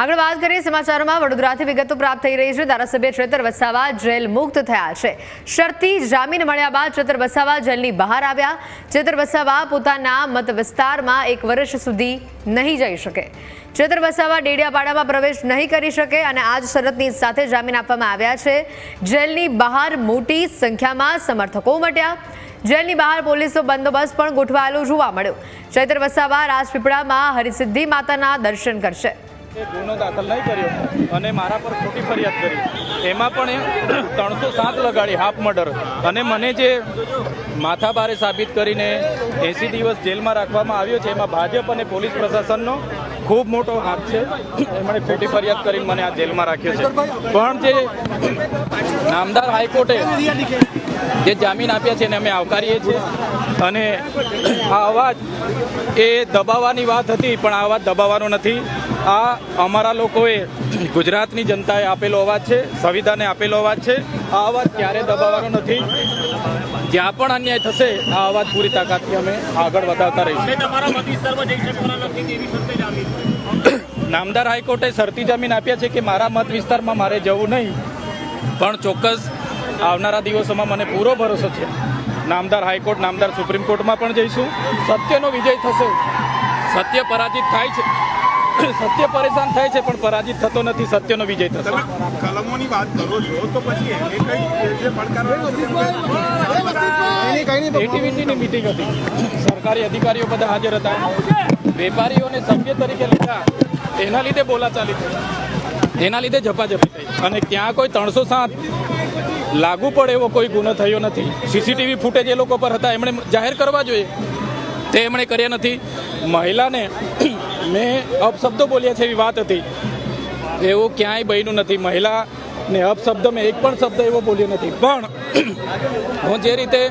આગળ વાત કરીએ સમાચારોમાં. વડોદરાથી વિગતો પ્રાપ્ત થઈ રહી છે. ધારાસભ્ય ચેતર વસાવા જેલ મુક્ત થયા છે. શરતી જામીન મળ્યા બાદ ચેતર વસાવા જેલની બહાર આવ્યા. ચેતર વસાવા પોતાના મત વિસ્તારમાં એક વર્ષ સુધી નહીં જઈ શકે. ચેતર વસાવા ડેડિયાપાડામાં પ્રવેશ નહીં કરી શકે અને આજ શરતની સાથે જામીન આપવામાં આવ્યા છે. જેલની બહાર મોટી સંખ્યામાં સમર્થકો ઉમટ્યા. જેલની બહાર પોલીસનો બંદોબસ્ત પણ ગોઠવાયેલો જોવા મળ્યો. ચેતર વસાવા રાજપીપળામાં હરિસિદ્ધિ માતાના દર્શન કરશે. એ ગુનો દાખલ નહીં કર્યો અને મારા પર ખોટી ફરિયાદ કરી. એમાં પણ એ ત્રણસો સાત લગાડી હાફ મર્ડર. અને મને જે માથાભારે સાબિત કરીને એંસી દિવસ જેલમાં રાખવામાં આવ્યો છે, એમાં ભાજપ અને પોલીસ પ્રશાસનનો ખૂબ મોટો હાથ છે. એમણે ખોટી ફરિયાદ કરીને મને આ જેલમાં રાખ્યો છે. પણ જે નામદાર હાઈકોર્ટે જે જામીન આપ્યા છે એને અમે આવકારીએ છીએ. અને આ અવાજ એ દબાવવાની વાત હતી, પણ આ અવાજ દબાવવાનો નથી. આ અમારા લોકોએ ગુજરાતની જનતાએ આપેલો અવાજ છે સંવિધાને આપેલો અવાજ છે. આ અવાજ ક્યારે દબાવવાનો નથી જ્યાં પણ અન્યાય થશે આ અવાજ પૂરી તાકાતથી અમે આગળ વધારતા રહીશું. નામદાર હાઈકોર્ટે શરતી જમીન આપ્યા છે કે મારા મત વિસ્તારમાં મારે જવું નહીં પણ ચોક્કસ આવનારા દિવસોમાં મને પૂરો ભરોસો છે. નામદાર હાઈકોર્ટ નામદાર સુપ્રીમ કોર્ટમાં પણ જઈશું. સત્યનો વિજય થશે. સત્ય પરાજિત થાય છે. સત્ય પરેશાન થાય છે પણ પરાજિત થતો નથી સત્યનો વિજય થશે. તમે કલમોની વાત કરો છો તો પછી એને કઈ જે પડકારવાનો એટીવીટીની મિટિંગ હતી. સરકારી અધિકારીઓ બધા હાજર હતા. વેપારીઓને સભ્ય તરીકે લીધા. એના લીધે બોલાચાલી થઈ. એના લીધે ઝપાઝપી થઈ. અને ત્યાં કોઈ ત્રણસો સાત લાગુ પડે એવો કોઈ ગુનો થયો નથી. સીસીટીવી ફૂટેજ એ લોકો પર હતા. એમણે જાહેર કરવા જોઈએ. તે એમણે કર્યા નથી. મહિલાને મેં અપશબ્દો બોલ્યા છે એવી વાત હતી. એવું ક્યાંય બન્યું નથી. મહિલાને અપશબ્દ મેં એક પણ શબ્દ એવો બોલ્યો નથી. પણ હું જે રીતે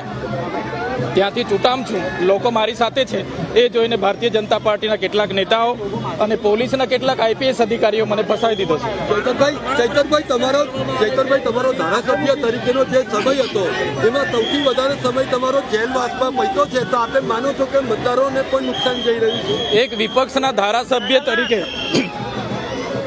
ત્યાંથી ચૂંટામ છું. લોકો મારી સાથે છે. એ જોઈને ભારતીય જનતા પાર્ટીના કેટલાક નેતાઓ અને પોલીસના કેટલાક આઈપીએસ અધિકારીઓ મને ફસાવી દીધો છે. ચૈતનભાઈ ચૈતનભાઈ તમારો ચૈતનભાઈ તમારો ધારાસભ્ય તરીકેનો જે સમય હતો એમાં સૌથી વધારે સમય તમારો જેલવાસમાં પૈતો છે. તો આપણે માનો છો કે મતદારોને પણ નુકસાન જઈ રહ્યું છે? એક વિપક્ષના ધારાસભ્ય તરીકે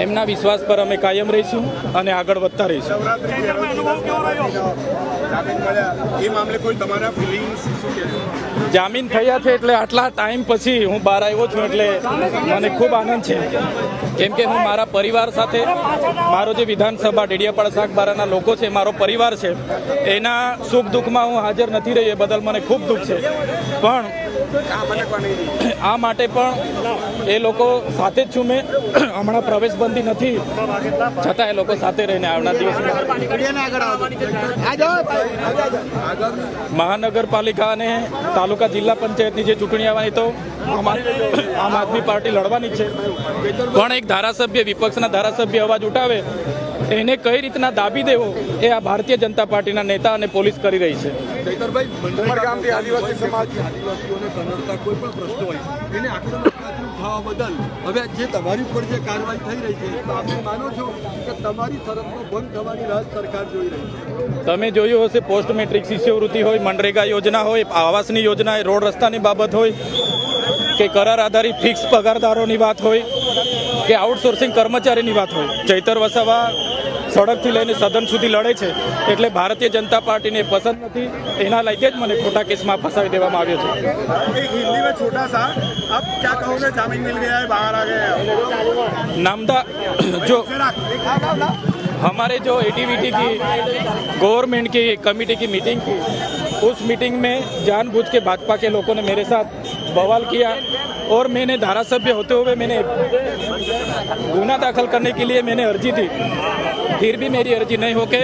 એમના વિશ્વાસ પર અમે કાયમ રહીશું અને આગળ વધતા રહીશું. જામીન થયા છે એટલે આટલા ટાઈમ પછી હું બહાર આવ્યો છું એટલે મને ખૂબ આનંદ છે. કેમ કે હું મારા પરિવાર સાથે મારો જે વિધાનસભા ડેડિયાપાડા શાકબારાના લોકો છે મારો પરિવાર છે એના સુખ દુઃખમાં હું હાજર નથી રહ્યો એ બદલ મને ખૂબ દુઃખ છે. પણ આ માટે પણ એ લોકો સાથે જ છું મેં. હમણાં પ્રવેશબંધી નથી. છતાં એ લોકો સાથે રહીને આવનાર દિવસમાં મહાનગરપાલિકા અને તાલુકા જિલ્લા પંચાયતની જે ચૂંટણી આવવાની તો આમ આમ આદમી પાર્ટી લડવાની છે. પણ એક ધારાસભ્ય વિપક્ષના ધારાસભ્ય અવાજ ઉઠાવે એને કઈ રીતના દાબી દેવો એ આ ભારતીય જનતા પાર્ટીના નેતા અને પોલીસ કરી રહી છે. આદિવાસી સમાજ આદિવાસીઓને કનડતા કોઈ પણ પ્રશ્ન હોય એને આક્રમક થવા બદલ હવે જે તમારી ઉપર જે કાર્યવાહી થઈ રહી છે તો આપણે માનો છો કે તમારી શરતનો ભંગ થવાની રાહ સરકાર જોઈ રહી છે? તમે જોયું હશે પોસ્ટ મેટ્રિક શિષ્યવૃત્તિ હોય મનરેગા યોજના હોય આવાસની યોજના હોય રોડ રસ્તાની બાબત હોય કે કરાર આધારિત ફિક્સ પગારદારોની વાત હોય કે આઉટસોર્સિંગ કર્મચારીની વાત હોય. ચૈતર વસાવા સડકથી લઈને સદન સુધી લડે છે એટલે ભારતીય જનતા પાર્ટીને એ પસંદ નથી એના લીધે જ મને ખોટા કેસમાં ફસાવી દેવામાં આવ્યો છે एक हिंदी में छोटा सा आप क्या कहोगे जामीन मिल गया है बाहर आ गए हैं नामदा जो फिर आप- हमारे जो एटीवीटी की गवर्नमेंट की कमेटी की मीटिंग थी उस मीटिंग में जानबूझ के भाजपा के लोगों ने मेरे साथ बवाल किया और मैंने धारासभ्य होते हुए मैंने गुना दाखिल करने के लिए मैंने अर्जी दी फिर भी मेरी अर्जी नहीं होके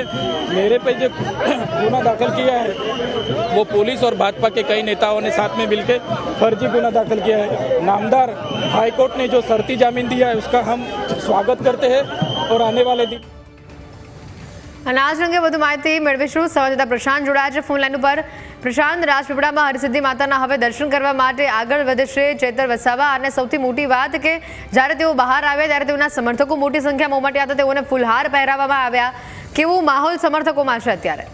मेरे पे जो गुना दाखिल किया है वो पुलिस और भाजपा के कई नेताओं ने साथ में मिलकर फर्जी गुना दाखिल किया है नामदार हाईकोर्ट ने जो शर्ती जामीन दिया है उसका हम स्वागत करते हैं और आने वाले दिन અને આ જ અંગે વધુ માહિતી મેળવીશું સંવાદદાતા પ્રશાંત જોડાયા છે ફોન લાઈન ઉપર પ્રશાંત, રાજપીપળામાં હરસિદ્ધિ માતાના હવે દર્શન કરવા માટે આગળ વધશે ચેતર વસાવા. અને સૌથી મોટી વાત કે જ્યારે તેઓ બહાર આવ્યા ત્યારે તેઓના સમર્થકો મોટી સંખ્યામાં ઉમટ્યા હતા તેઓને ફુલહાર પહેરાવવામાં આવ્યા. કેવું માહોલ સમર્થકોમાં છે અત્યારે?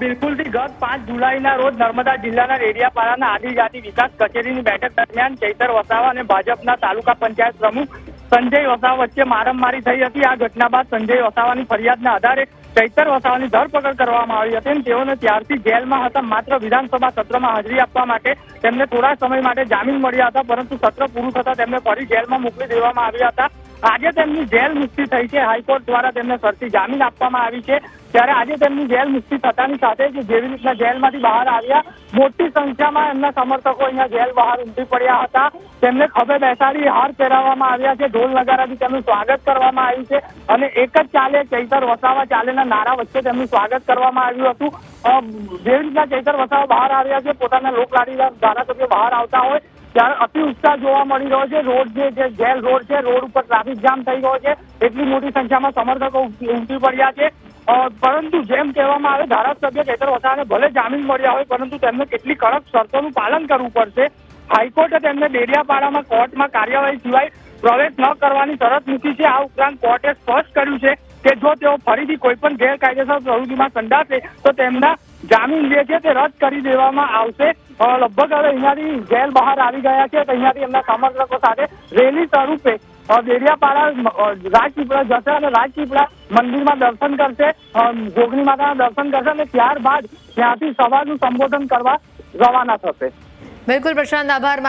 બિલકુલથી ગત પાંચ જુલાઈના રોજ નર્મદા જિલ્લાના રેડિયાપાડાના આદિજાતિ વિકાસ કચેરીની બેઠક દરમિયાન ચૈતર વસાવા અને ભાજપના તાલુકા પંચાયત પ્રમુખ સંજય વસાવા વચ્ચે મારમારી થઈ હતી. આ ઘટના બાદ સંજય વસાવાની ફરિયાદના આધારે ચૈતર વસાવાની ધરપકડ કરવામાં આવી હતી અને તેઓને ત્યારથી જેલમાં હતા. માત્ર વિધાનસભા સત્રમાં હાજરી આપવા માટે તેમને થોડા સમય માટે જામીન મળ્યા હતા, પરંતુ સત્ર પૂરું થતા તેમને ફરી જેલમાં મોકલી દેવામાં આવ્યા હતા. આજે તેમની જેલ મુક્તિ થઈ છે. હાઈકોર્ટ દ્વારા તેમને ફરતી જામીન આપવામાં આવી છે. ત્યારે આજે તેમની જેલ મુક્તિ થતાની સાથે જ જેવી રીતના જેલમાંથી બહાર આવ્યા. મોટી સંખ્યામાં એમના સમર્થકો અહીંયા જેલ બહાર ઉમટી પડ્યા હતા. તેમને ખભે બેસાડી હાર પહેરાવવામાં આવ્યા છે. ઢોલ નગારાથી તેમનું સ્વાગત કરવામાં આવ્યું છે. અને એક જ ચાલે ચૈતર વસાવા ચાલેના નારા વચ્ચે તેમનું સ્વાગત કરવામાં આવ્યું હતું. જેવી રીતના ચૈતર વસાવા બહાર આવ્યા છે, પોતાના લોકલાડીના ધારાસભ્યો બહાર આવતા હોય, ત્યારે અતિ ઉત્સાહ જોવા મળી રહ્યો છે. રોડ જે જેલ રોડ છે, રોડ ઉપર ટ્રાફિક જામ થઈ ગયો છે. એટલી મોટી સંખ્યામાં સમર્થકો ઉમટી પડ્યા છે. પરંતુ જેમ કહેવામાં આવે, ધારાસભ્ય કેતર વસાવાને ભલે જામીન મળ્યા હોય, પરંતુ તેમને કેટલી કડક શરતોનું પાલન કરવું પડશે. હાઈકોર્ટે તેમને ડેડિયાપાડામાં કોર્ટમાં કાર્યવાહી સિવાય પ્રવેશ ન કરવાની શરત મૂકી છે. આ ઉપરાંત કોર્ટે સ્પષ્ટ કર્યું છે કે જો તેઓ ફરીથી કોઈ પણ ગેરકાયદેસર પ્રવૃત્તિમાં સંડાશે, તો તેમના જામીન જે છે તે રદ કરી દેવામાં આવશે. લગભગ હવે અહીંયાથી જેલ બહાર આવી ગયા છે, તો અહીંયાથી એમના સમર્થકો સાથે રેલી સ્વરૂપે દેડિયાપાડા રાજપીપળા જશે અને રાજપીપળા મંદિરમાં દર્શન કરશે જોગણી માતાના દર્શન કરશે અને ત્યારબાદ ત્યાંથી સવારનું સંબોધન કરવા રવાના થશે બિલકુલ પ્રશાંત આભાર